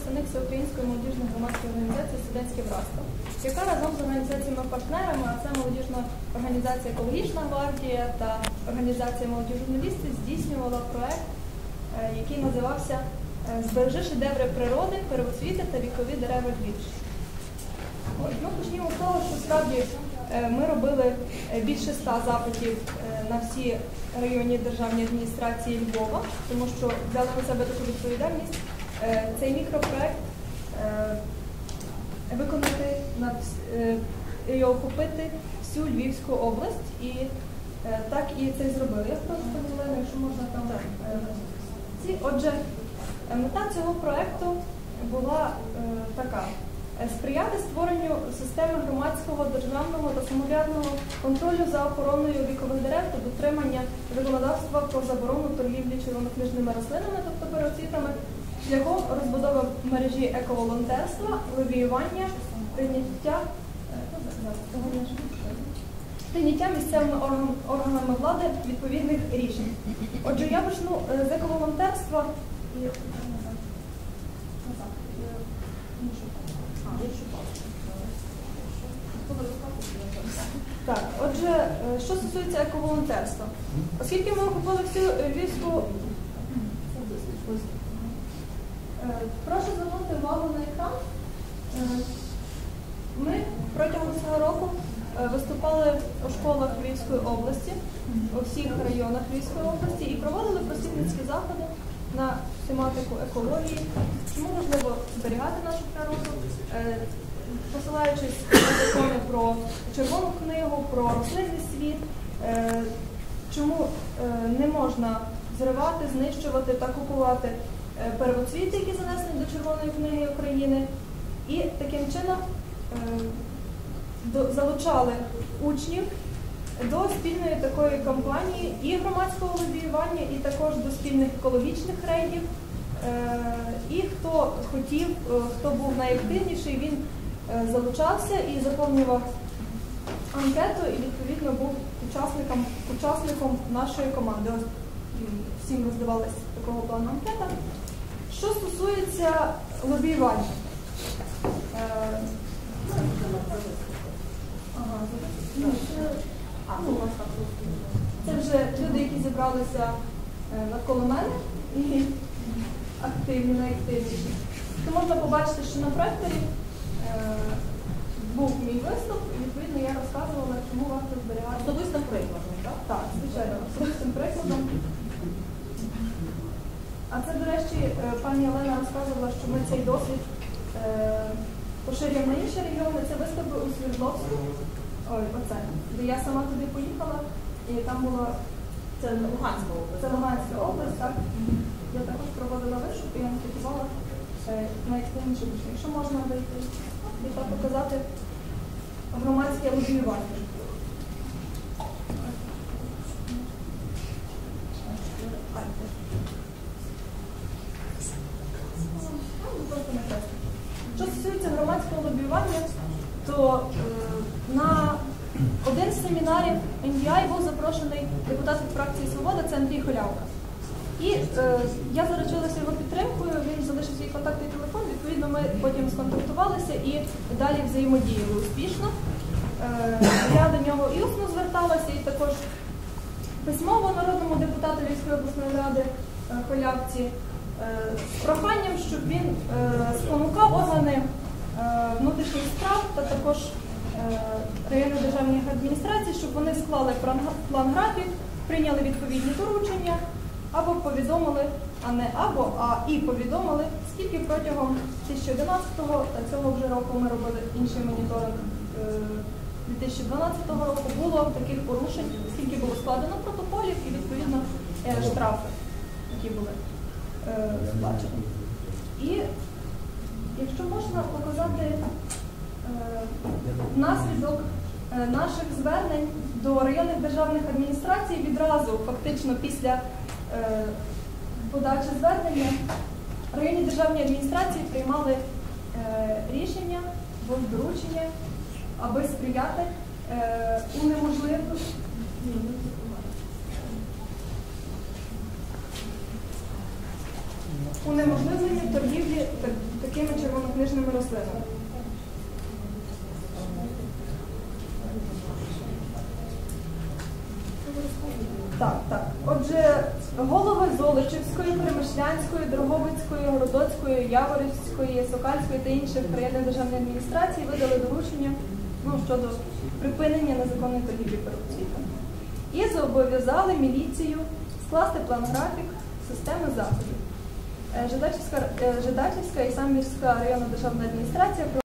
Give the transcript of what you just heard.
представник Всеукраїнської молодіжної громадської організації Студентське братство, яка разом з організаціями-партнерами, а це молодіжна організація Екологічна гвардія та організація молоді журналісти здійснювала проект, е, який називався е, Збережи шедеври природи, первоцвіти та вікові дерева Львівщини. Ось, ну, почнімо з того, що справді е, ми робили більше ста запитів на всі районні державні адміністрації Львова, тому що взяли на себе таку відповідальність. Е, Цей мікропроект е, виконати на е, і охопити всю Львівську область, і так і це й зробили. Я просто Олена, якщо можна там ці. Отже, мета цього проекту була така. Сприяти створенню системи громадського, державного та самоврядного контролю за охороною вікових дерев та дотримання законодавства про заборону торгівлі червонокнижними рослинами, тобто пероцвітами, шляхом розбудови мережі ековолонтерства, лобіювання, прийняття, е, ж- прийняття місцевими органами влади відповідних рішень. Отже, я почну е, з ековолонтерства і. Е. Так, отже, що стосується ековолонтерства, оскільки ми охопили всю Львівську. Е, Прошу звернути увагу на екран. Е, Ми протягом цього року е, виступали у школах Львівської області, у всіх районах Львівської області і проводили просвітницькі заходи на тематику екології, чому важливо зберігати нашу природу, посилаючись на закони про червону книгу, про рослинний світ, чому не можна зривати, знищувати та купувати первоцвіти, які занесені до Червоної книги України, і таким чином е, залучали учнів до спільної такої кампанії і громадського лобіювання, і також до спільних екологічних рейдів. Е, І хто хотів, е, хто був найактивніший, він е, залучався і заповнював анкету, і відповідно був учасником, учасником нашої команди. Ось всім роздавалась такого плану анкета. Що стосується лобіювання. Е, ну, це- вже люди, які зібралися е, навколо мене і активні, найактивніші. То можна побачити, що на проекторі е, був мій виступ, і відповідно я розказувала, чому варто зберігати. Особистим прикладом, так? Так, звичайно, особистим прикладом. А це, до речі, е, пані Олена розказувала, що ми цей досвід е, поширюємо інші регіони. Це виступи у Свердловську, ой, оце, де я сама туди поїхала, і там була Це Луганська область. це Луганська область, так? Я також проводила вишук і анкетувала е, найактивніші учні. Якщо можна вийти і так показати громадське лобіювання. Що стосується громадського лобіювання, то е, на один з семінарів NDI був запрошений депутат від фракції Свобода, це Андрій Холявка. І е, я заручилася його підтримкою, він залишив свій контактний телефон, відповідно, ми потім сконтактувалися і далі взаємодіяли успішно. Е, я до нього і усно зверталася, і також письмово народному депутату Львівської обласної ради Холявці з проханням, щоб він е, спонукав органи е, внутрішніх справ та також е, районної державних адміністрацій, щоб вони склали план- графік, прийняли відповідні доручення або повідомили, а не або, а і повідомили, скільки протягом 2011-го та цього вже року ми робили інший моніторинг. е, 2012 року було таких порушень, скільки було складено протоколів і відповідно штрафи, які були сплачені. І якщо можна показати е, наслідок е, наших звернень до районних державних адміністрацій відразу, фактично після е, подачі звернення, районні державні адміністрації приймали рішення, або доручення, аби сприяти е, торгівлі так- рідкими червонокнижними рослинами. Так, так. Отже, голови Золочівської, Перемишлянської, Дрогобицької, Городоцької, Яворівської, Сокальської та інших районних державних адміністрацій видали доручення ну, щодо припинення незаконної торгівлі корупційками. І зобов'язали міліцію скласти план-графік системи заходів. Е, Жидачівська, е, Жидачівська і Самбірська районна державна адміністрація